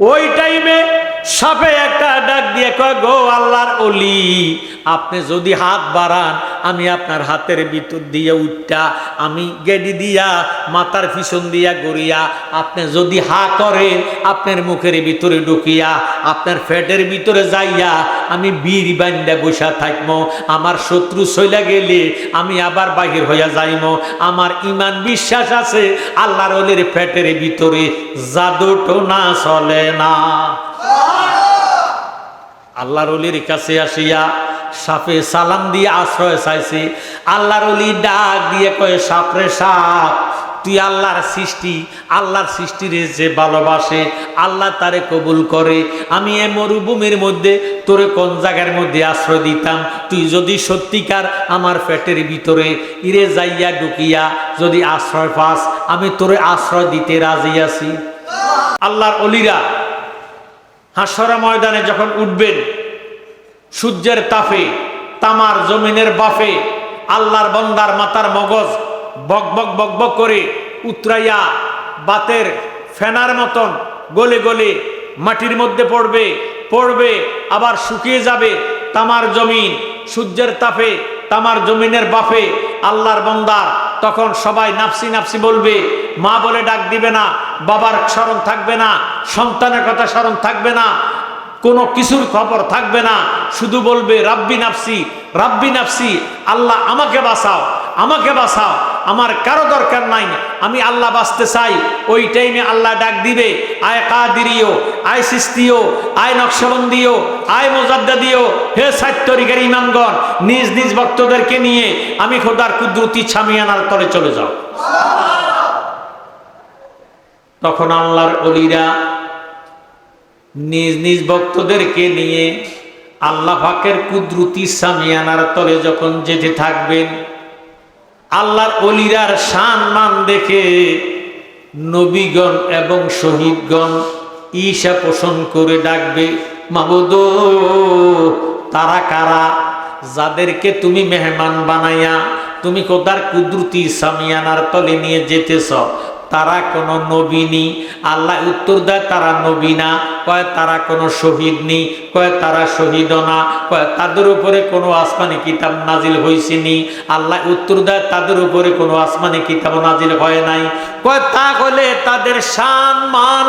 ওই টাইমে সাপে একটা ডাক দিয়ে কয় গো আল্লাহর অলি আপনি যদি হাত বাড়ান, আমি আপনার হাতের ভিতর দিয়ে উঠটা, আমি গেডি দিয়া, মাথার পিছন দিয়া গড়িয়া, আপনি যদি হা করেন, আপনার মুখের ভিতরে ঢুকিয়া, আপনার ফ্যাটের ভিতরে যাইয়া, আমি বীর বান্ডা বসা থাকব আমার শত্রু সইলা গেলে আমি আবার বাহির হইয়া যাইম। আমার ইমান বিশ্বাস আছে, আল্লাহর অলির ফ্যাটের ভিতরে জাদু না চলে না। আল্লাহর অলির কাছে আসিয়া সাপে সালাম দিয়ে আশ্রয় চাইছে। আল্লাহর অলি ডাক দিয়ে কয়ে, সাপরে সাপ, তুই আল্লাহর সৃষ্টি, আল্লাহর সৃষ্টির যে ভালোবাসে, আল্লাহ তারে কবুল করে। আমি এ মরুভূমির মধ্যে, তোরে কোন জায়গার মধ্যে আশ্রয় দিতাম? তুই যদি সত্যিকার আমার পেটের ভিতরে ইরে যাইয়া ঢুকিয়া যদি আশ্রয় পাস, আমি তোরে আশ্রয় দিতে রাজি আছি। আল্লাহর অলিরা হাসরা ময়দানে যখন উঠবেন, সূর্যের তাফে তামার জমিনের বাফে, আল্লাহর বন্দার মাতার মগজ বক বক বক বক করে উতরাইয়া বাতের ফেনার মতন গলে গলে মাটির মধ্যে পড়বে পড়বে, আবার শুকিয়ে যাবে। তামার জমিন সূর্যের তাপে, তামার জমিনের বাফে, আল্লাহর বন্দার তখন সবাই নাপসি নাপসি বলবে, মা বলে ডাক দিবে না, বাবার স্মরণ থাকবে না, সন্তানের কথা স্মরণ থাকবে না, কোনো কিছুর খবর থাকবে না, শুধু বলবে, রাব্বি নাফসি রাব্বি নাফসি, আল্লাহ আমাকে বাঁচাও। আমাকে বাঁচাও। আমার কারও দরকার নাই। আমি আল্লাহ বাঁচতে চাই। ওই টাইমে আল্লাহ ডাক দিবে, আয় কাদিরিও, আয় সিস্তিও, আয় নকশবন্দিও, আয় মোজাদ্দাদিও, হে সাত্যরিকার ইমামগণ নিজ নিজ ভক্তদেরকে নিয়ে আমি খোদার কুদরতি ছামিয়ানার তলে চলে যাও। তখন আল্লাহর অলিরা নিজ নিজ ভক্তদেরকে নিয়ে আল্লাহ ফাকের কুদরতি সামিয়ানার তলে যখন যেতে থাকবেন আল্লাহর অলিরার শান মান দেখে নবীগণ এবং শহীদগণ ঈশা পোষণ করে ডাকবে মাবুদ তারা কারা? যাদেরকে তুমি মেহমান বানাইয়া, তুমি কোদার কুদরতি সামিয়ানার তলে নিয়ে যেতেছ তারা কোনো নবীনী আল্লাহ উত্তর দেয়, তারা নবী না। কয়, তারা কোনো শহীদ নেই কয়, তারা শহীদ না। কয়, তাদের উপরে কোনো আসমানি কিতাব নাজিল হয়েছে নি। আল্লাহ উত্তর দেয়, তাদের উপরে কোনো আসমানি কিতাব নাজিল হয় নাই। কয় তা হলে তাদের সান মান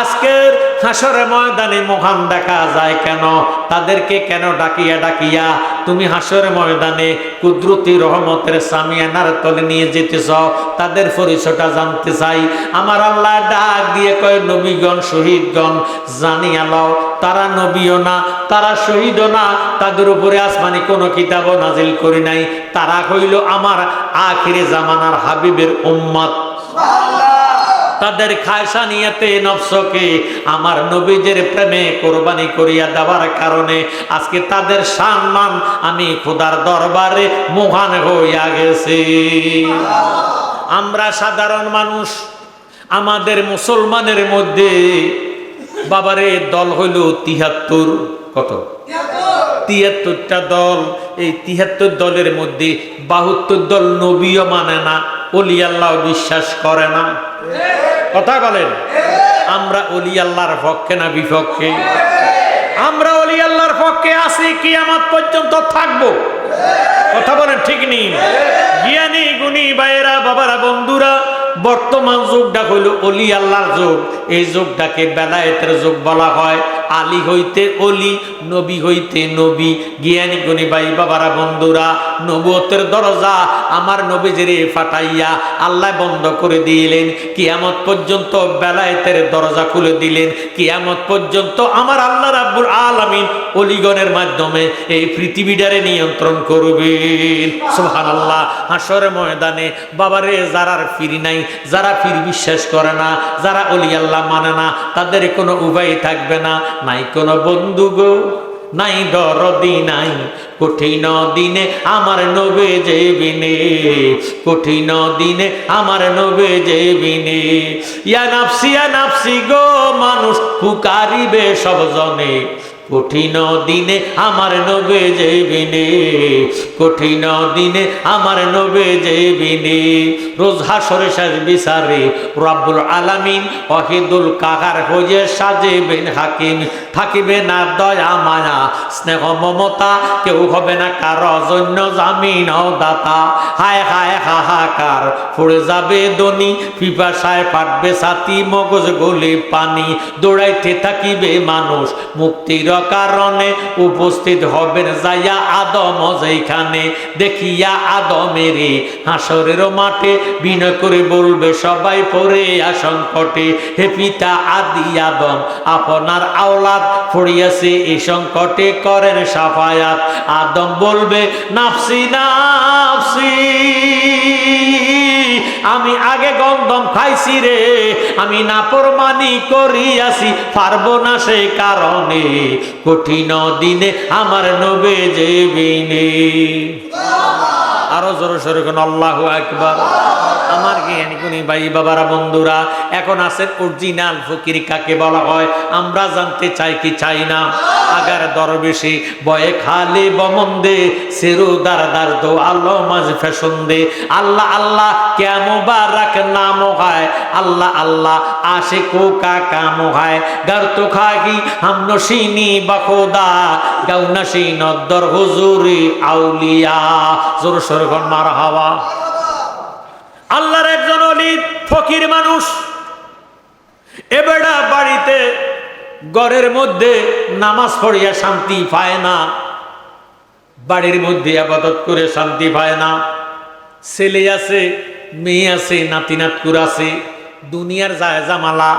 আজকের হাসরের ময়দানে মহান দেখা যায় কেন? তাদেরকে কেন ডাকিয়া ডাকিয়া তুমি হাসরের ময়দানে কুদরতি রহমতের সামিয়ানার তলে নিয়ে যেতেছ? তাদের পরিচয়টা জানতে চাই। আমার আল্লাহ ডাক দিয়ে কয়, নবীগণ, শহীদগণ, জানিয়া লও, তারা নবীও না, তারা শহীদও না, তাদের উপরে আসমানি কোনো কিতাবও নাজিল করি নাই। তারা হইল আমার আখিরে জামানার হাবিবের উম্মত। তাদের খায়সা নিয়েতে নফসকে আমার নবীজের প্রেমে কোরবানি করিয়া দেওয়ার কারণে আজকে তাদের সম্মান আমি খোদার দরবারে মহান হইয়া গেছি। আমরা সাধারণ মানুষ, আমাদের মুসলমানের মধ্যে বাবারে দল হইল তিহাত্তর, কত? তিয়াত্তরটা দল, এই তিয়াত্তর দলের মধ্যে বাহাত্তর দল নবীও মানে না অলি আল্লাহ বিশ্বাস করে না। কথা বলেন। আমরা অলি আল্লাহর পক্ষে না বিপক্ষে? আমরা অলি আল্লাহর পক্ষে আসি কি আমার পর্যন্ত থাকব। কথা বলেন ঠিক নেই? জ্ঞানী গুণী বাইরা বাবারা, বন্ধুরা বর্তমান যুগটা হইল অলি আল্লাহর যুগ। এই যুগটাকে বেলায়েতের যুগ বলা হয়। আলী হইতে অলি, নবী হইতে নবী। জ্ঞানী গুণী ভাই বাবারা, বন্ধুরা, নবুয়তের দরজা আমার নবীজিরে ফাটাইয়া আল্লাহ বন্ধ করে দিলেন। কিয়ামত পর্যন্ত বেলায়েতের দরজা খুলে দিলেন। কিয়ামত পর্যন্ত আমার আল্লাহ রাব্বুল আলামিন অলিগণের মাধ্যমে এই পৃথিবীটারে নিয়ন্ত্রণ করবেন। সুবহানাল্লাহ হাসর ময়দানে বাবারে যারার ফিরি নাই যারা ফির বিশ্বাস করে না, যারা অলি আল্লাহ মানে না, তাদের কোনো উপায় থাকবে না। নাই কোনো বন্ধু গো, নাই দরদি নাই। কঠিন দিনে আমার নবে যেবিনে কঠিন দিনে আমার নবে যেবিনে ইয়া নাফসি ইয়া নাফসি গো, মানুষ পুকারিবে সব জনে। কঠিন দিনে আমার নবে যেবিনে কঠিন দিনে আমার নবে যেবিনে রোজ হাসরে শেষ বিচারে রব্বুল আলামিন ওয়াহিদুল কাহার হয়ে সাজেবেন হাকিম। থাকিবে না দয়া, মায়া, স্নেহ, মমতা, কেউ হবে না কার জন্য জামিন দাতা। হায় হায়, হাহাকার পড়ে যাবে দনি পিপাসায় ফাটবে ছাতি, মগজ, গলে, পানি। দৌড়াইতে থাকিবে মানুষ, মুক্তির কারণে উপস্থিত হবেন যাইয়া আদম যেখানে দেখিয়া আদমেরে হাসরের মাঠে বিনয় করে বলবে, সবাই পড়ে আসংকটে হে পিতা আদি আদম, আপনার আওলাদ পড়িয়াছে এই সংকটে করেন সাফায়াত। আদম বলবে, নাফসি নাফসি। আমি আগে গন্ধম খাইছি রে, আমি নাপরমানি করিয়াছি, পারব না সে কারণে। কঠিন দিনে আমার নবে যেবিনে আরও জোরে সরে কোন, আল্লাহ একবার আমার জ্ঞানী গুণী ভাই বাবারা, বন্ধুরা, এখন আছে অরিজিনাল ফকির, কাকে বলা হয়? আমরা জানতে চাই কি চাই না। আগার দরবেশি বয়ে খালি বমন্দে সেরু দার দার দো আল্লাহ মাঝ ফ্যাশন দে। আল্লাহ আল্লাহ কেমন বারাক নাম হয়? আল্লাহ আল্লাহ আশে কো কা কাম হয় গার তো খাগি হাম নসিনি বাখোদা গাউ নসি নদ্দর হুজুরি আউলিয়া। জোর সরগন মার হাওয়া আল্লাহর একজন অলি, ফকির মানুষ। এবেড়া বাড়িতে ঘরের মধ্যে নামাজ পড়িয়া শান্তি পায় না। বাড়ির মধ্যে আবাদত করে শান্তি পায় না। ছেলে আছে, মেয়ে আছে নাতি নাতকুর আছে। দুনিয়ার যায় জামালা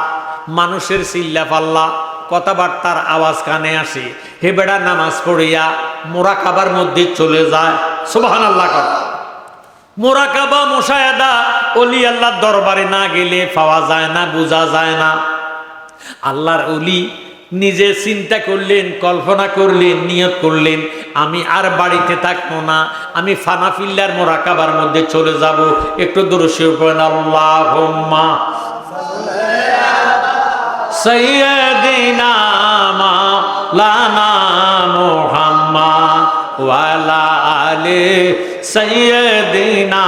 মানুষের চিল্লা পাল্লা কথাবার্তার আওয়াজ কানে আসে। হে বেড়া, নামাজ পড়িয়া মোরা খাবার মধ্যে চলে যায়। সোবাহান আল্লাহ কর। মোরাকাবা মোশায়দা অলি আল্লাহর দরবারে না গেলে পাওয়া যায় না, বোঝা যায় না। আল্লাহর অলি নিজে চিন্তা করলেন, কল্পনা করলেন, নিয়ত করলেন, আমি আর বাড়িতে থাকব না, আমি ফানাফিল্লার মোরাকাবার মধ্যে চলে যাব। একটু দূরশে পড়েন আল্লাহ সৈয়দিনা লানা মোহাম্মদ ওয়ালা আলে সৈয়দিনা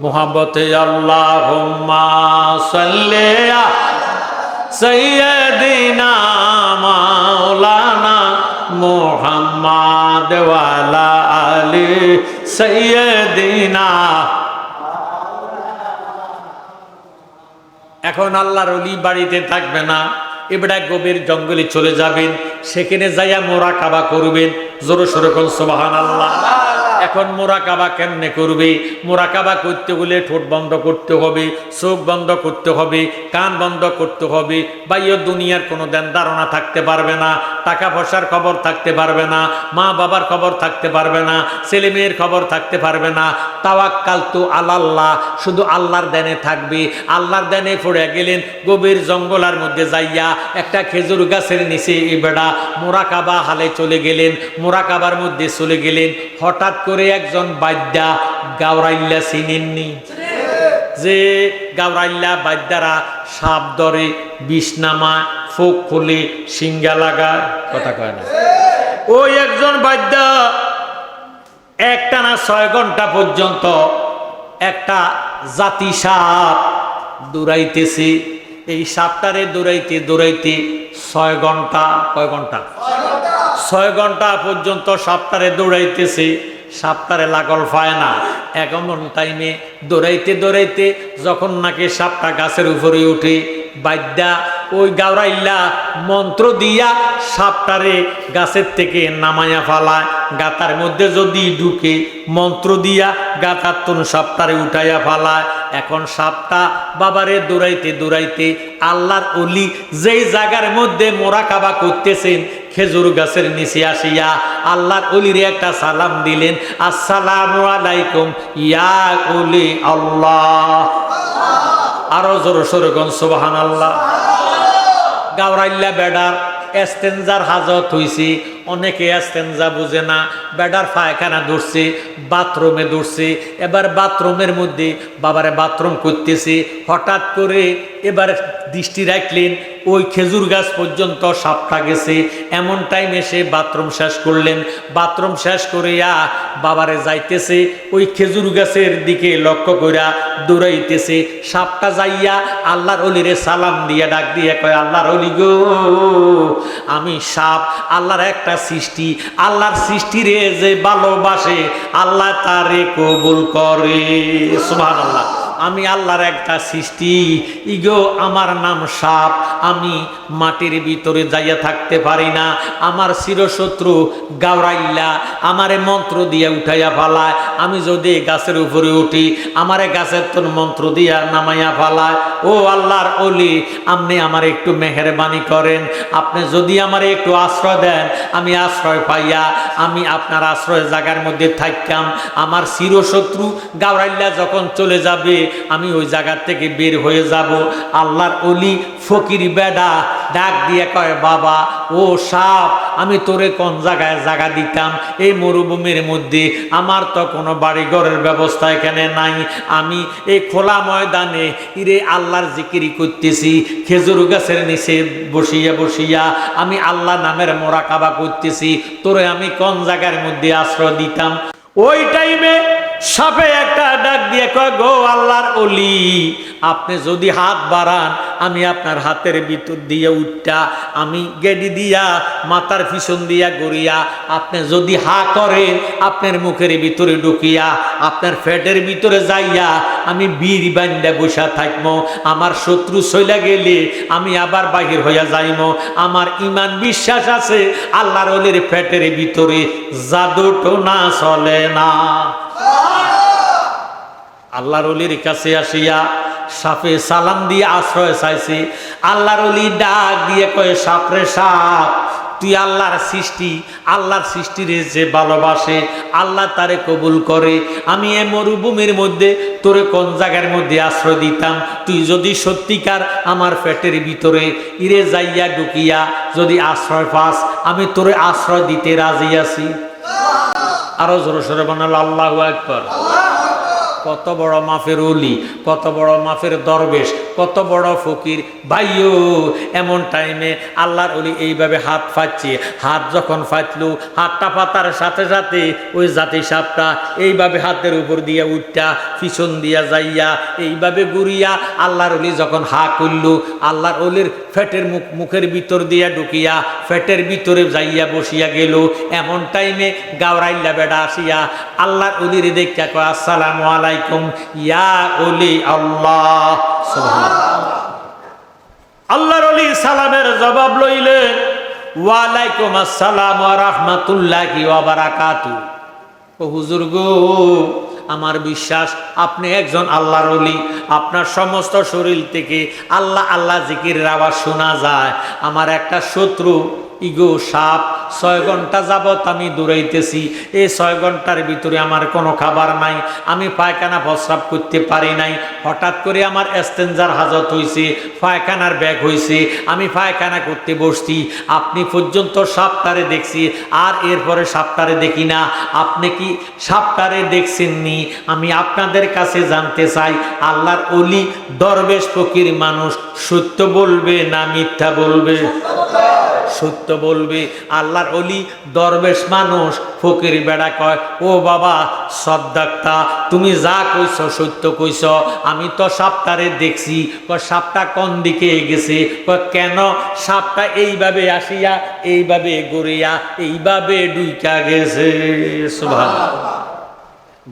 মোহাম্মত আল্লাহ সাল্লে সৈয়দিনা মাওলানা মোহাম্মদ ওয়ালা আলে সৈয়দিনা এখন আল্লাহর অলি বাড়িতে থাকবে না। এবারে গভীর জঙ্গলে চলে যাবেন, সেখানে যাইয়া মোরা কাবা করবেন। জোর সরকম সোবাহান আল্লাহ এখন মোরা কাবা কেমনে করবে? মোরা কাবা করতে হলে ঠোঁট বন্ধ করতে হবে, চোখ বন্ধ করতে হবে, কান বন্ধ করতে হবে বাইয় দুনিয়ার কোনো দেন ধারণা থাকতে পারবে না, টাকা পয়সার খবর থাকতে পারবে না, মা বাবার খবর থাকতে পারবে না, ছেলে মেয়ের খবর থাকতে পারবে না। তাওয়াক্কাল তো আল্লাহ শুধু আল্লাহর দেনে থাকবে। আল্লাহর দেনে পড়ে গেলেন, গভীর জঙ্গলার মধ্যে যাইয়া একটা খেজুর গাছের নিচে এই বেড়া মোরাকাবা হালে চলে গেলেন, মোরাকাবার মধ্যে চলে গেলেন। হঠাৎ করে একজন বাদ্যা গাওরাইল্লা চিনেননি? যে গাওরাইল্লা বাদ্যারা সাপ ধরে বিষ্ণামা ফোক খুলে সিঙ্গা লাগা কথা কয় না। ওই একজন বাদ্যা একটা না ছয় ঘণ্টা পর্যন্ত একটা জাতি সাপ দৌড়াইতেছে। এই সাপটারে দৌড়াইতে দৌড়াইতে ছয় ঘণ্টা, কয় ঘণ্টা? ছয় ঘণ্টা পর্যন্ত সাপটারে দৌড়াইতেছে। সাপটারে লাগল পায় না। এমন টাইমে দৌড়াইতে দৌড়াইতে যখন নাকি সাপটা গাছের উপরে উঠে বাদ্যা ওই গাওরাইল্লা মন্ত্র দিয়া সাপটারে গাছের থেকে নামায়া ফালায়। গাতার মধ্যে যদি ঢুকে মন্ত্র দিয়া গাতার তন সাপটারে উঠাইয়া ফালায়। এখন সাপটা বাবারে দৌড়াইতে দৌড়াইতে আল্লাহর অলি যেই জায়গার মধ্যে মোরাকাবা করতেছেন খেজুর গাছের নিচে আসিয়া আল্লাহর অলিরে একটা সালাম দিলেন, আসসালামু আলাইকুম, ইয়া অলি আল্লাহ। আরও জোর সরগন সুবাহান আল্লাহ গাওরাইল্লা বেডার এস্তেঞ্জার হাজত হইছে, অনেকে এস্তেঞ্জা বুঝে না, বেডার পায়খানা ধরছে, বাথরুমে ধরছে, এবার বাথরুমের মধ্যে বাবারে বাথরুম করতেছি, হঠাৎ করে এবার দৃষ্টি রাখলেন, ওই খেজুর গাছ পর্যন্ত সাপটা গেছে। এমন টাইম এসে বাথরুম শেষ করলেন। বাথরুম শেষ করিয়া বাবারে যাইতেছে, ওই খেজুর গাছের দিকে লক্ষ্য করিয়া দৌড়াইতেছে। সাপটা যাইয়া আল্লাহর অলিরে সালাম দিয়া ডাক দিয়ে কয়, আল্লাহর অলি গো, আমি সাপ, আল্লাহর একটা সৃষ্টি। আল্লাহর সৃষ্টিরে যে ভালোবাসে, আল্লাহ তারে কবুল করে। সুবহানাল্লাহ। আমি আল্লাহর একটা সৃষ্টি। ইগো, আমার নাম সাপ। আমি মাটির ভিতরে যাইয়া থাকতে পারি না। আমার চিরশত্রু গাওরাইল্লা আমারে মন্ত্র দিয়া উঠাইয়া ফালায়। আমি যদি গাছের উপরে উঠি, আমারে গাছের তোর মন্ত্র দিয়া নামাইয়া ফালায়। ও আল্লাহর অলি আপনি আমার একটু মেহরবানি করেন। আপনি যদি আমার একটু আশ্রয় দেন, আমি আশ্রয় পাইয়া, আমি আপনার আশ্রয় জায়গার মধ্যে থাকতাম আমার চিরশত্রু গাওরাইল্লা যখন চলে যাবে আমি ওই জায়গার থেকে বের হয়ে যাব। আল্লাহর অলি ফকির বেডা ডাক দিয়ে কয়, বাবা, ও সাপ, আমি তোরে কোন জায়গায় জায়গা দিতাম? এই মরুভূমির মধ্যে আমার তো কোনো বাড়ি ঘরের ব্যবস্থা এখানে নাই। আমি এই খোলা ময়দানে ইরে আল্লাহর জিকিরি করতেছি, খেজুর গাছের নিচে বসিয়া বসিয়া আমি আল্লাহ নামের মোরাকাবা করতেছি, তোরে আমি কোন জায়গার মধ্যে আশ্রয় দিতাম? ওই টাইমে সাপে একটা ডাক দিয়ে কয় গো আল্লাহর অলি আপনি যদি হাত বাড়ান আমি আপনার হাতের ভিতর দিয়ে উঠটা, আমি গেডি দিয়া, মাথার পিছন দিয়া গড়িয়া, আপনি যদি হা করেন, আপনার মুখের ভিতরে ঢুকিয়া, আপনার ফ্যাটের ভিতরে যাইয়া, আমি বীর বান্ডা বসা থাকব আমার শত্রু সইলা গেলে আমি আবার বাহির হইয়া যাইম। আমার ইমান বিশ্বাস আছে, আল্লাহর অলির ফ্যাটের ভিতরে জাদু না চলে না। আল্লাহর অলির কাছে আসিয়া সাপে সালাম দিয়ে আশ্রয় চাইছে। আল্লাহর অলি ডাক দিয়ে কয়ে, সাপরে সাপ, তুই আল্লাহর সৃষ্টি, আল্লাহর সৃষ্টির যে ভালোবাসে, আল্লাহ তারে কবুল করে। আমি এ মরুভূমির মধ্যে, তোরে কোন জায়গার মধ্যে আশ্রয় দিতাম? তুই যদি সত্যিকার আমার পেটের ভিতরে ইরে যাইয়া ঢুকিয়া যদি আশ্রয় পাস, আমি তোরে আশ্রয় দিতে রাজি আছি। আরও জোরে সরে বানাল আল্লাহ একবার কত বড় মাফের অলি, কত বড় মাফের দরবেশ, কত বড় ফকির। ভাইও এমন টাইমে আল্লাহর অলি এইভাবে হাত ফাচ্ছে। হাত যখন ফাটলো হাতটা পাতার সাথে সাথে ওই জাতি সাপটা এইভাবে হাতের উপর দিয়ে উঠটা, পিছন দিয়া যাইয়া এইভাবে ঘুরিয়া আল্লাহর অলি যখন হা করল, আল্লাহর অলির ফ্যাটের মুখ, মুখের ভিতর দিয়া ঢুকিয়া ফ্যাটের ভিতরে যাইয়া বসিয়া গেল। এমন টাইমে গাওরাইল্লা বেড়া আসিয়া আল্লাহর অলির দেখা কয়, আসসালামু আলাইকুম, ইয়া অলি আল্লাহ। আল্লাহর অলি সালামের জবাব লইলেন ওয়ালাইকুম আসসালাম হুজুর গো, আমার বিশ্বাস, আপনি একজন আল্লাহর অলি আপনার সমস্ত শরীর থেকে আল্লাহ আল্লাহ জিকির আওয়াজ শোনা যায়। আমার একটা শত্রু, ইগো, সাপ ছয় ঘণ্টা যাবত আমি দৌড়াইতেছি। এই ছয় ঘণ্টার ভিতরে আমার কোনো খাবার নাই। আমি পায়খানা প্রস্রাব করতে পারি নাই। হঠাৎ করে আমার এস্তেঞ্জার হাজত হয়েছে পায়খানার ব্যাগ হয়েছে আমি পায়খানা করতে বসছি। আপনি পর্যন্ত সাপটারে দেখছি, আর এরপরে সাপটারে দেখি না। আপনি কি সাপটারে দেখছেননি? আমি আপনাদের কাছে জানতে চাই, আল্লাহর অলি দরবেশ ফকির মানুষ সত্য বলবে না মিথ্যা বলবে? সত্য বলবে। আল্লাহর অলি দরবেশ মানুষ, ফকির বেড়া কয়, ও বাবা সদ্দাক্তা তুমি যা কইছ, সত্য কইছ, আমি তো সাপটারে দেখছি সাপটা কোন দিকে গেছে কেন সাপটা এইভাবে আসিয়া, এইভাবে গড়িয়া, এইভাবে ডুইকা গেছে? সুবহানাল্লাহ।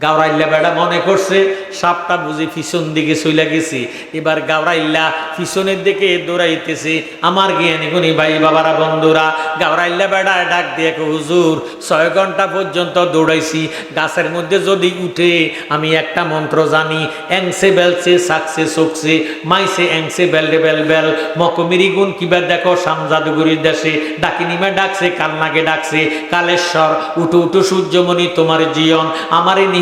গাওরাইল্লা বেড়া মনে করছে, সাপটা বুঝি পিছন দিকে চলে গেছে। এবার গাওরাইল্লা পিছনের দিকে দৌড়াইতেছে। আমার জ্ঞানী গুণী ভাই বাবারা, বন্ধুরা, গাওরাইল্লা বেড়া ডাক দিয়ে হুজুর, ছয় ঘণ্টা পর্যন্ত দৌড়াইছি। গাছের মধ্যে যদি উঠে আমি একটা মন্ত্র জানি, এংসে বেলছে সাকসে সকসে মাইসে এংসে বেলরে বেল বেল। মকমিরি গুণ কিবা দেখো সামজাদুগুরির দেশে ডাকিনিমা ডাকছে কালনাকে ডাকছে। কালেশ্বর, উঠো উঠো সূর্যমণি, তোমার জীবন। আমারে হিক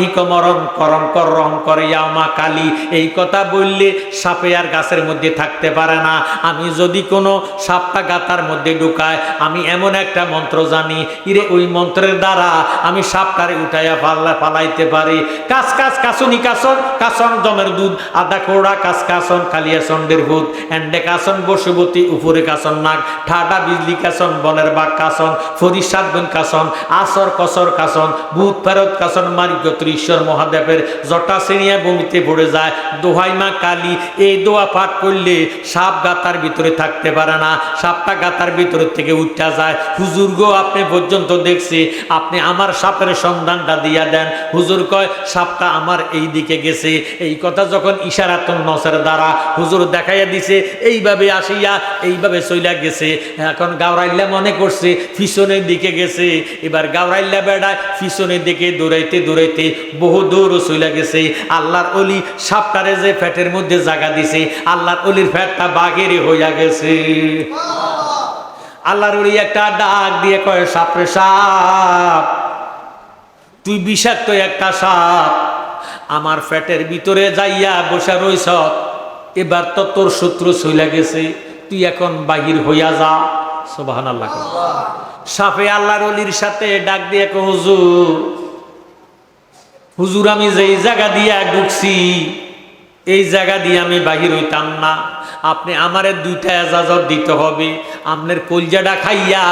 গাছের মধ্যে থাকতে পারে না। আমি যদি কোনো সাপটা গাতার মধ্যে ঢুকায়, আমি এমন একটা মন্ত্র জানি, ইরে, ওই মন্ত্রের দ্বারা আমি সাপটারে উঠাইয়া পাল্লা পালাইতে পারি। কাস কাস, কাসুনি কাসন কাসন জমের দুধ, আদা কোড়া, কাস, কাসন, কালিয়া সন্ডের ভূত, এন্ডে কাসন, বসুবতী উপরে কাসন নাক ঠাডা, বিজলি কাসন, বনের বাঘ কাসন ফরিসাদ কাসন, আসর, কসর কাসন, ভূত, ফেরত কাসন মারিজ্ঞ ঈশ্বর মহাদেবের জটা শ্রেণিয়া বমিতে পড়ে যায়। দোহাই মা কালী, এই দোয়া পাঠ করলে সাপ গাতার ভিতরে থাকতে পারে না। সাপটা গাতার ভিতরে থেকে উঠা যায়। হুজুর গো, আপনি পর্যন্ত দেখছি, আপনি আমার সাপের সন্ধানটা দিয়া দেন। হুজুর কয়, সাপটা আমার এই দিকে গেছে। এই কথা যখন ইশারাতন নসের দ্বারা হুজুর দেখাইয়া দিছে, এইভাবে আসিয়া, এইভাবে চইলা গেছে। এখন গাওরাইল্লা মনে করছে, পিছনের দিকে গেছে। এবার গাওরাইল্লা বেড়ায়, পিছনের দিকে দৌড়াইতে দৌড়াইতে বহু দৌড় চইলা গেছে। আল্লাহর অলি সাপটারে যে ফ্যাটের মধ্যে জায়গা দিছে, আল্লাহর অলির ফ্যাটটা বাঘেরই হইয়া গেছে। আল্লাহর ওই একটা ডাক দিয়ে কয়, সাপরে সাপ, তুই বিষাক্ত একটা সাপ। আমার ফ্যাটের ভিতরে যাইয়া বসে রইস এবার তো তোর শত্রু চলে গেছে। তুই এখন বাহির হইয়া যা। সোবাহান আল্লাহ সাপে আল্লাহর অলির সাথে ডাক দিয়ে হুজুর হুজুর, আমি যেই জায়গা দিয়া ঢুকছি, এই জায়গা দিয়ে আমি বাহির হইতাম না। আপনি আমারে দুইটা এজাজত দিতে হবে। আপনার কলজাটা খাইয়া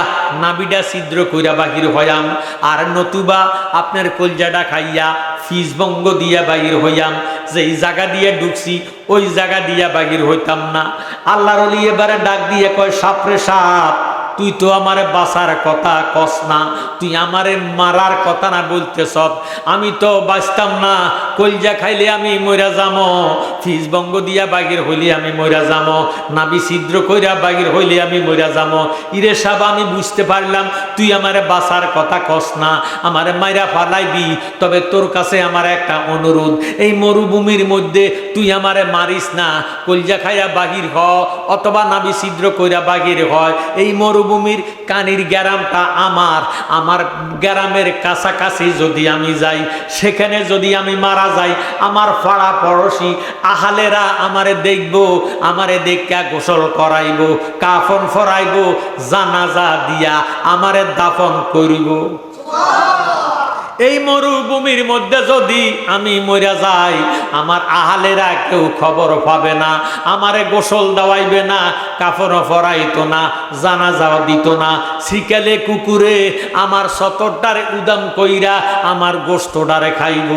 নাবিটা ছিদ্র কইরা বাহির হইয়াম। আর নতুবা আপনার কলজাটা খাইয়া ফিসবঙ্গ দিয়া বাহির হইয়াম। যে এই জায়গা দিয়ে ঢুকছি, ওই জায়গা দিয়া বাহির হইতাম না। আল্লাহর এবারে ডাক দিয়ে কয়, সাপরে সাপ তুই তো আমারে বাঁচার কথা কস না, তুই আমারে মারার কথা না বলতে সব। আমি তো বাঁচতাম না, কলজা খাইলে আমি মইরা যাম, ফিস বঙ্গ দিয়া বাগির হইলে আমি মইরা যাম, নাবি ছিদ্র কইরা বাগির হইলে আমি মইরা যাম। ইরে সাব, আমি বুঝতে পারলাম, তুই আমারে বাঁচার কথা কস না, আমারে মাইরা ফালাইবি, তবে তোর কাছে আমার একটা অনুরোধ, এই মরুভূমির মধ্যে তুই আমারে মারিস না, কলজা খাইয়া বাহির হ, অথবা নাবি ছিদ্র কইরা বাহির হয়, এই মরুভূমির কানির গ্যারামটা আমার। আমার গ্যারামের কাছাকাছি যদি আমি যাই, সেখানে যদি আমি মারা যাই, আমার পাড়া পড়শি আহালেরা আমারে দেখব, আমারে দেখা গোসল করাইব, কাফন ফরাইব, জানাজা দিয়া আমারে দাফন করিব। এই মরুভূমির মধ্যে যদি আমি মরে যাই, আমার আহালেরা কেউ খবর পাবে না, আমারে গোসল দেওয়াইবে না কাপড় ফরাইতো না জানা যাওয়া দিত না। শিকালে কুকুরে আমার সতরটারে উদাম কইরা আমার গোস্তটারে খাইব।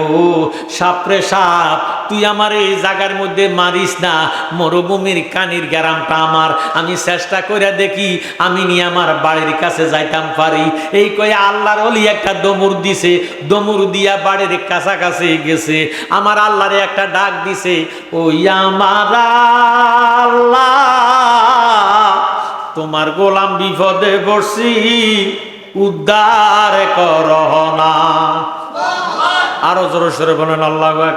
সাপরে সাপ তুই আমার এই জায়গার মধ্যে মারিস না। মরুভূমির কানির গ্যারামটা আমার। আমি চেষ্টা করে দেখি, আমি নিয়ে আমার বাড়ির কাছে যাইতাম পারি। এই কয়ে আল্লাহর অলি একটা দমুর দিছে। দমুর দিয়া বাড়ির কাছাকাছি গেছে। আমার আল্লাহরে একটা ডাক দিছে, ওই আমার তোমার গোলাম বিপদে পড়ছি, উদ্ধার কর না। আরও জোরে সরে বলেন আল্লাহ একবার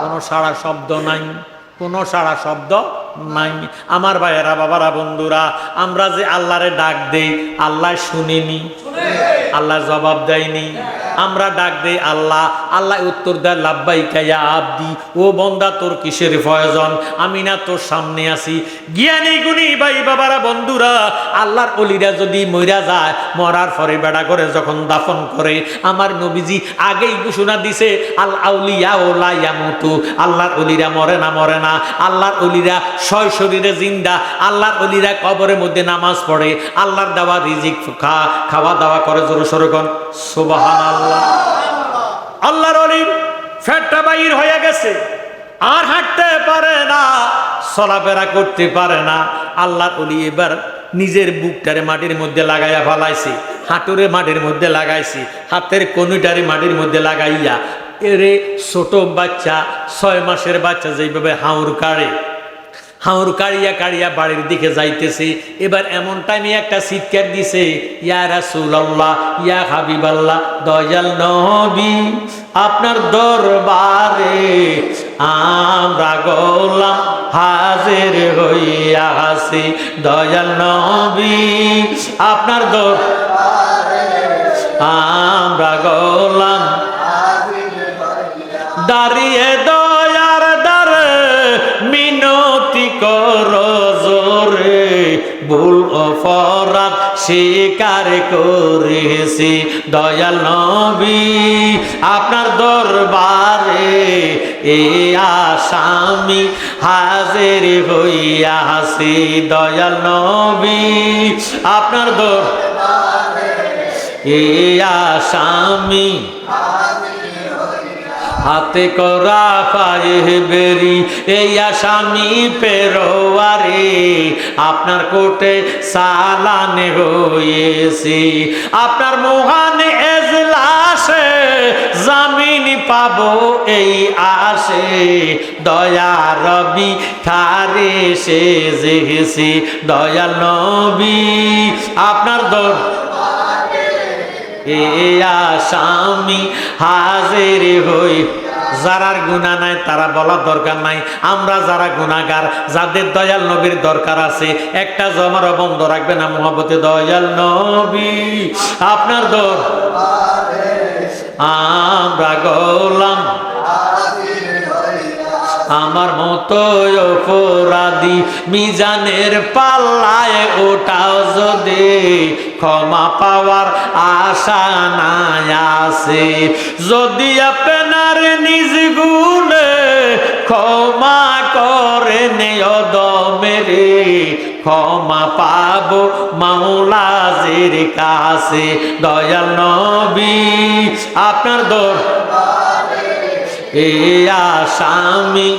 কোনো সারা শব্দ নাই কোনো সারা শব্দ নাই আমার ভাইয়েরা, বাবারা, বন্ধুরা, আমরা যে আল্লাহরে ডাক দেই, আল্লাহ শুনিনি, আল্লাহ জবাব দেয়নি। আমরা ডাক দেই, আল্লাহ আল্লাহ উত্তর দেয় লাভবাই কাইয়া আবদি, ও বন্দা, তোর কিসের প্রয়োজন? আমি না তোর সামনে আছি। জ্ঞানী, গুণী ভাই, বাবারা, বন্ধুরা, আল্লাহর অলিরা যদি মইরা যায়, মরার পরে বেড়া করে যখন দাফন করে, আমার নবীজি আগেই ঘোষণা দিছে, আল আউলিয়া ওলা ইয়ামুতু। আল্লাহর অলিরা মরে না মরে না। আল্লাহর অলিরা ছয় শরীরে জিন্দা, আল্লাহর অলিরা কবরের মধ্যে নামাজ পড়ে, আল্লাহর দেওয়া রিজিক খা, খাওয়া দাওয়া করে জোর সরগন সুবাহান আল্লাহ আল্লাহর অলির ফ্যাটটা বাইর হয়ে গেছে, আর হাঁটতে পারে না, চলাফেরা করতে পারে না। আল্লাহর অলি এবার নিজের বুকটারে মাটির মধ্যে লাগাইয়া ফালাইছে, হাঁটুরে মাটির মধ্যে লাগাইছি, হাতের কনুটারে মাটির মধ্যে লাগাইয়া, এরে ছোট বাচ্চা, ছয় মাসের বাচ্চা যেইভাবে হাউর কাড়ে হাউর কাড়িয়া কাড়িয়া বাড়ির দিকে যাইতেছে। এবার এমন টাইমে একটা চিৎকার দিছে, ইয়া রাসূলুল্লাহ, ইয়া হাবিবাল্লাহ, দয়াল নবী, আপনার দরবারে আমরা গোলাম হাজির হইয়া আসি দয়াল নবী, আপনার দর আমরা গোলাম দাঁড়িয়ে অপরাধ স্বীকার করেছি, দয়াল নবী। আপনার দরবারে এ আসামি হাজির হইয়াছি দয়াল নবী। আপনার দর এ আসামি হাতে করা পায়ে বেরি, এই আসামি পেরোয়ারে আপনার কোটে সালানে হয়েছি আপনার মহান এজলাসে জামিন পাবো এই আসে দয়া রবি থারে সে যেহেছি দয়াল নবী। আপনার দর এ আসামি হাজির হই। যারার গুণা নাই, তারা বলার দরকার নাই। আমরা যারা গুণাগার যাদের দয়াল নবীর দরকার আছে, একটা জমার বন্ধ রাখবে না মহাবতী দয়াল নবী। আপনার দর। আমরা গোলাম। আমার মতো অপরাধী মিজানের পাল্লায় ওটাও যদি ক্ষমা পাওয়ার আশা নাই আছে। যদি আপনার নিজ গুণে ক্ষমা করে মেরে ক্ষমা পাবো মাওলাজের কাছে। দয়াল নবী, আপনার দর এ আসামি।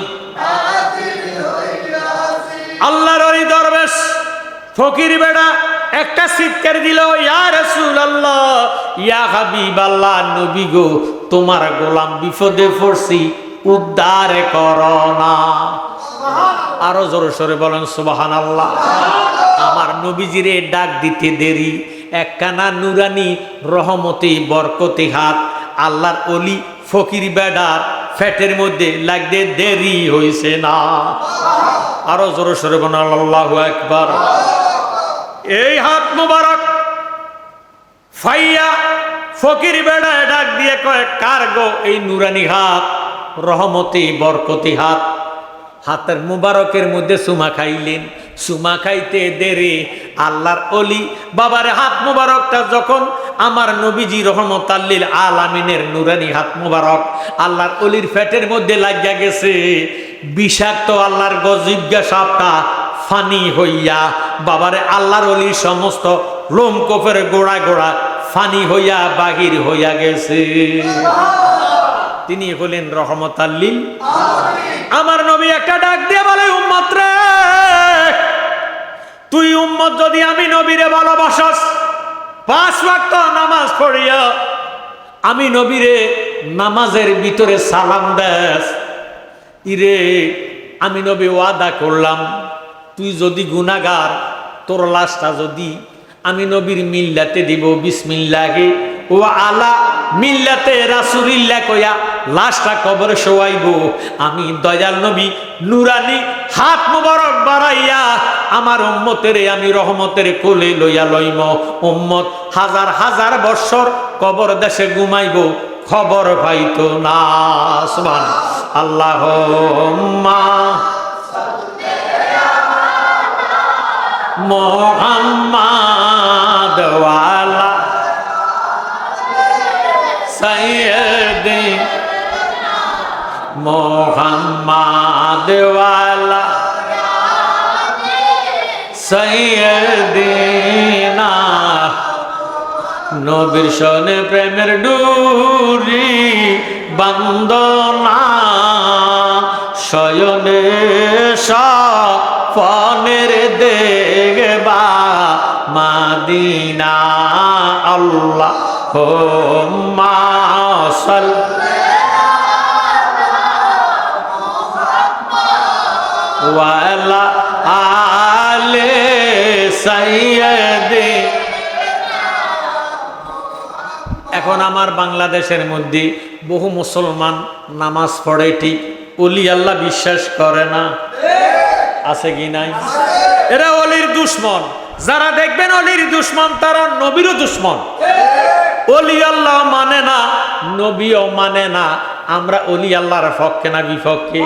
আল্লাহর ওই দরবেশ ফকির বেড়া একটা চিৎকার দিল, ইয়া রাসূল আল্লাহ ইয়া হাবিব আল্লাহ নবী গো, তোমার গোলাম বিপদে পড়ছি, উদ্ধার করো না। আরও জোরে সরে বলেন সুবাহান আল্লাহ আমার নবীজিরে ডাক দিতে দেরি। একখানা নুরানি রহমতি, বরকতি হাত, আল্লাহর অলি ফকির বেডার ফ্যাটের মধ্যে লাগতে দেরি হইছে না। আরও জোর সরে আল্লাহ একবার এই হাত মুবারক, ফাইয়া ফকির বেড়ায় ডাক দিয়ে কয়, কার গো এই নুরানি হাত, রহমতি, বরকতি হাত? হাতের মুবারকের মধ্যে সুমা খাইলেন। সুমা খাইতে দেরে আল্লাহর অলি, বাবার হাত মুবারকটা যখন আমার নবীজি রহমত আল্লিল আলামিনের নুরানি হাত মুবারক আল্লাহর অলির ফ্যাটের মধ্যে লাগিয়া গেছে। বিষাক্ত আল্লাহর গজিজ্ঞা সাপটা ফানি হইয়া, বাবারে আল্লাহর অলির সমস্ত লোম কোফের গোড়া গোড়া ফানি হইয়া বাহির হইয়া গেছে। তিনি হলেন রহমত আল্লিল আমার নবী একটা ডাক দিয়ে বলে, উম্মত রে, তুই উম্মত যদি আমি নবীরে ভালোবাসস, পাঁচ ওয়াক্ত নামাজ পড়িয়া আমি নবীরে নামাজের ভিতরে সালাম দেস। ইরে, আমি নবী ওয়াদা করলাম, তুই যদি গুনাগার তোর লাশটা যদি আমি নবীর মিল্লাতে দিব, বিসমিল্লাহে ও আলা মিল্লাতে রাসুলিল্লা কয়া লাশটা কবরে শোয়াইব। আমি দয়াল নবী নুরানি হাত মুবারক বাড়াইয়া আমার উম্মতের, আমি রহমতের কোলে লইয়া লইম। উম্মত হাজার হাজার বৎসর কবর দেশে ঘুমাইব, খবর পাইতো না আল্লাহ মোহাম্মদ ওয়ালা সৈয়দি মোহাম্মদ ওয়ালা সৈয়দিনা নবীর সনে প্রেমের ডুরি বন্দনা শয়নে সনের দেখবা মাদিনা আল্লাহ সাইয়্যিদি। এখন আমার বাংলাদেশের মধ্যে বহু মুসলমান নামাজ পড়ে, ঠিক অলি আল্লাহ বিশ্বাস করে না। আছে কি নাই? এরা অলির দুশ্মন। যারা দেখবেন অলির দুশ্মন, তারা নবীরও দুশ্মন। অলি আল্লাহ মানে না, নবীও মানে না। আমরা অলি আল্লাহর পক্ষে না বিপক্ষে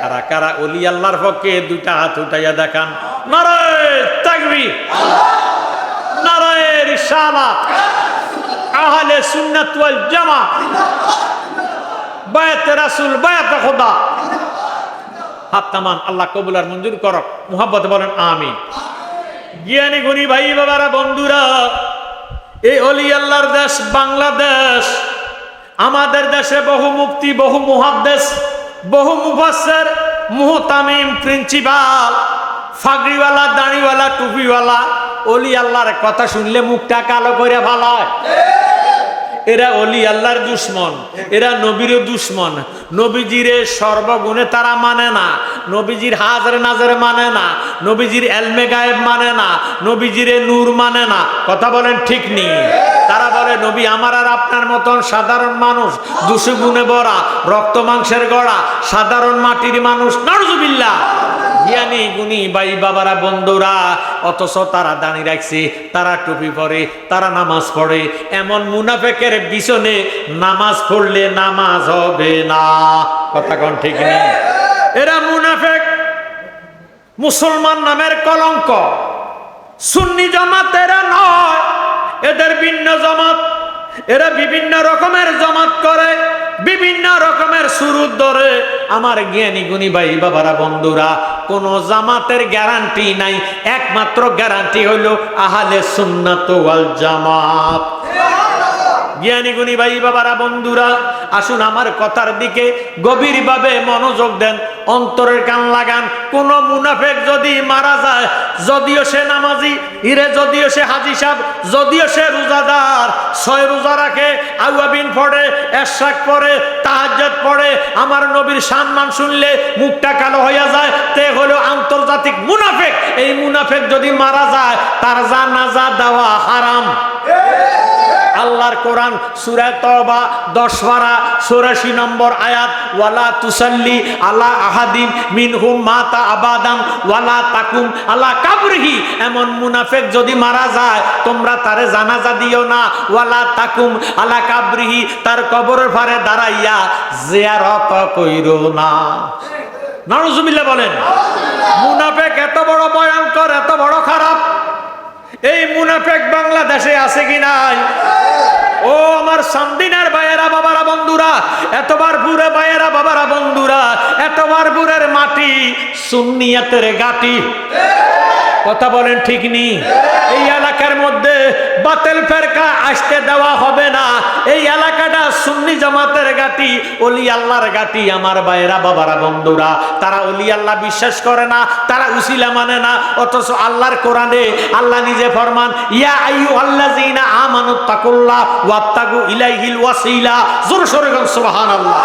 কারা কারা অলি আল্লাহর পক্ষে দুইটা হাত উঠাইয়া দেখান। নারায় তাকবি নারায় রিসালাত আহলে সুন্নাত ওয়াল জামা। বায়াত রাসূল, বায়াত খোদা। হাত নামান, আল্লাহ কবুল আর মঞ্জুর করক। মুহাব্বতে বলেন আমি জ্ঞানী গুণী ভাই বাবারা, বন্ধুরা এই অলি আল্লাহর দেশ, বাংলাদেশ, আমাদের দেশে বহু মুক্তি বহু মুহাদ্দেশ বহু মুফাসের মুহতামিম, প্রিন্সিপাল, ফাগড়িওয়ালা, দাঁড়িওয়ালা, টুপিওয়ালা, অলি আল্লাহর কথা শুনলে মুখটা কালো করে ভালায় এরা অলি, আল্লাহর দুশ্মন। এরা নবীর দুশ্মন। নবীজিরে সর্বগুণে তারা মানে না। নবীজির হাজারে নাজারে মানে না। নবীজির এলমে গায়েব মানে না। নবীজিরে নূর মানে না। কথা বলেন ঠিক নেই তারা বলে, নবী, আমার আর আপনার মতন সাধারণ মানুষ, দুশো গুণে ভরা রক্ত মাংসের গড়া, সাধারণ মাটির মানুষ নজুবিল্লা জ্ঞানী গুণী ভাই বাবারা বন্ধুরা, অথচ তারা দাঁড়িয়ে রাখছে, তারা টুপি পরে, তারা নামাজ পড়ে। এমন মুনাফেকের পিছনে নামাজ পড়লে নামাজ হবে না। কথা কোন ঠিক নেই? এরা মুনাফেক। মুসলমান নামের কলঙ্ক। সুন্নি জামাত এরা নয়, এদের ভিন্ন জামাত। এরা বিভিন্ন রকমের জমাত করে, বিভিন্ন রকমের সুরুত ধরে। আমার জ্ঞানী গুণী ভাই বাবারা, বন্ধুরা, কোন জামাতের গ্যারান্টি নাই। একমাত্র গ্যারান্টি হলো আহালে সুন্নাত ওয়াল জামাত। জ্ঞানী গুণী ভাই বাবারা, বন্ধুরা, আসুন আমার কথার দিকে গভীরভাবে মনোযোগ দেন, অন্তরের কান লাগান। কোন মুনাফেক যদি মারা যায়, যদিও সে নামাজি, ইরে যদিও সে হাজি সাহেব, যদিও সে রোজাদার, ছয় রোজা রাখে আউয়াবিন পড়ে এরশাক পড়ে তাহাজ্জত পড়ে, আমার নবীর সম্মান শুনলে মুখটা কালো হইয়া যায়, তে হলো আন্তর্জাতিক মুনাফেক। এই মুনাফেক যদি মারা যায়, তার জানাজা দেওয়া হারাম। আল্লাহর কোরআন, সুরা তবা দশ চৌরাশি নম্বর আয়াত, ওয়ালা তুসাল্লি আলা আহাদিম মিনহুম মাতা আবাদান, ওয়ালা তাকুম আলা কাবরিহি। এমন মুনাফেক যদি মারা যায়, তোমরা তারে জানাজা দিও না। ওয়ালা তাকুম আলা কাবরিহি, তার কবরের ফারে দাঁড়াইয়া জিয়ারত কইরো না। নারুজুবিল্লাহ বলেন, মুনাফেক এত বড় ভয়ঙ্কর এত বড় খারাপ। এই মুনাফেক বাংলাদেশে আছে কি নাই? ও আমার সামদিনার বায়েরা বাবারা, বন্ধুরা, এতবার বুড়ে বায়েরা বাবারা, বন্ধুরা, এতবার বুড়ের মাটি সুন্নিয়াতের গাটি। কথা বলেন ঠিক নি? এই এলাকার মধ্যে বাতেল ফেরকা আসতে দেওয়া হবে না। এই এলাকাটা সুন্নি জামাতের গাটি অলি আল্লাহর গাটি আমার বাইরা বাবারা, বন্ধুরা। তারা অলি আল্লাহ বিশ্বাস করে না, তারা উসিলা মানে না, অথচ আল্লাহর কোরআনে আল্লাহ নিজে ফরমান, ইয়া আইয়ু আল্লাযিনা আমানু তাকুল্লাহ ওয়াত্তাকু ইলাইহিল ওয়াসিলা। জোর সরে সুবহানাল্লাহ।